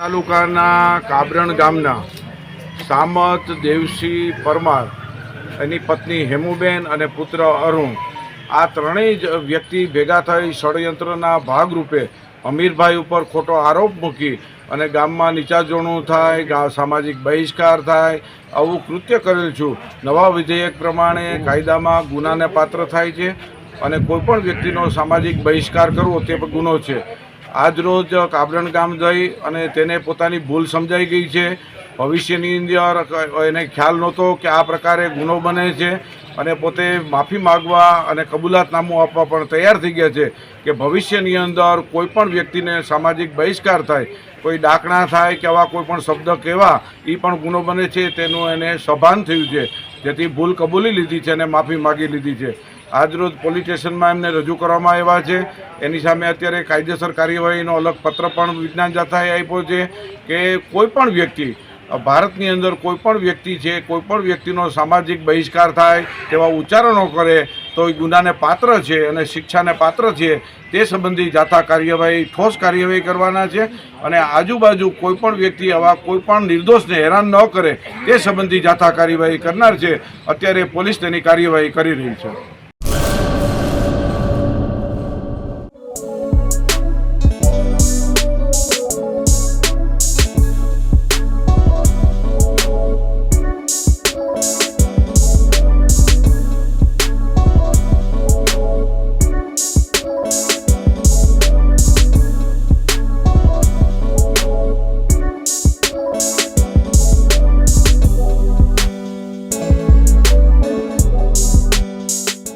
તાલુકાના કાબરણ ગામના સામત દેવસિંહ પરમાર, એની પત્ની હેમુબેન અને પુત્ર અરુણ, આ ત્રણેય જ વ્યક્તિ ભેગા થઈ ષડયંત્રના ભાગરૂપે અમીરભાઈ ઉપર ખોટો આરોપ મૂકી અને ગામમાં નીચાજોણું થાય સામાજિક બહિષ્કાર થાય, આવું કૃત્ય કરેલ છું. નવા વિધેયક પ્રમાણે કાયદામાં ગુનાને પાત્ર થાય છે અને કોઈપણ વ્યક્તિનો સામાજિક બહિષ્કાર કરવો તે ગુનો છે. આજરોજ કાબરણ ગામ જઈ અને તેને પોતાની ભૂલ સમજાઈ ગઈ છે. ભવિષ્યની અંદર એને ખ્યાલ નહોતો કે આ પ્રકારે ગુનો બને છે અને પોતે માફી માગવા અને કબૂલાતનામું આપવા પણ તૈયાર થઈ ગયા છે કે ભવિષ્યની અંદર કોઈપણ વ્યક્તિને સામાજિક બહિષ્કાર થાય, કોઈ ડાકણા થાય કે આવા કોઈ પણ શબ્દ કહેવા એ પણ ગુનો બને છે. તેનું એને સભાન થયું છે. જેથી ભૂલ કબૂલી લીધી છે અને માફી માગી લીધી છે. આજરોજ પોલીસ સ્ટેશનમાં એમને રજૂ કરવામાં આવ્યા છે. એની સામે અત્યારે કાયદેસર કાર્યવાહીનો અલગ પત્ર પણ વિજ્ઞાન જાથાએ આપ્યો છે કે કોઈપણ વ્યક્તિ, ભારતની અંદર કોઈપણ વ્યક્તિ છે કોઈપણ વ્યક્તિનો સામાજિક બહિષ્કાર થાય તેવા ઉચ્ચારણો કરે તો એ ગુનાને પાત્ર છે અને શિક્ષાને પાત્ર છે તે સંબંધી જાથા કાર્યવાહી, ઠોસ કાર્યવાહી કરવાના છે અને આજુબાજુ કોઈપણ વ્યક્તિ આવા કોઈપણ નિર્દોષને હેરાન ન કરે તે સંબંધી જાથા કાર્યવાહી કરનાર છે. અત્યારે પોલીસ તેની કાર્યવાહી કરી રહી છે.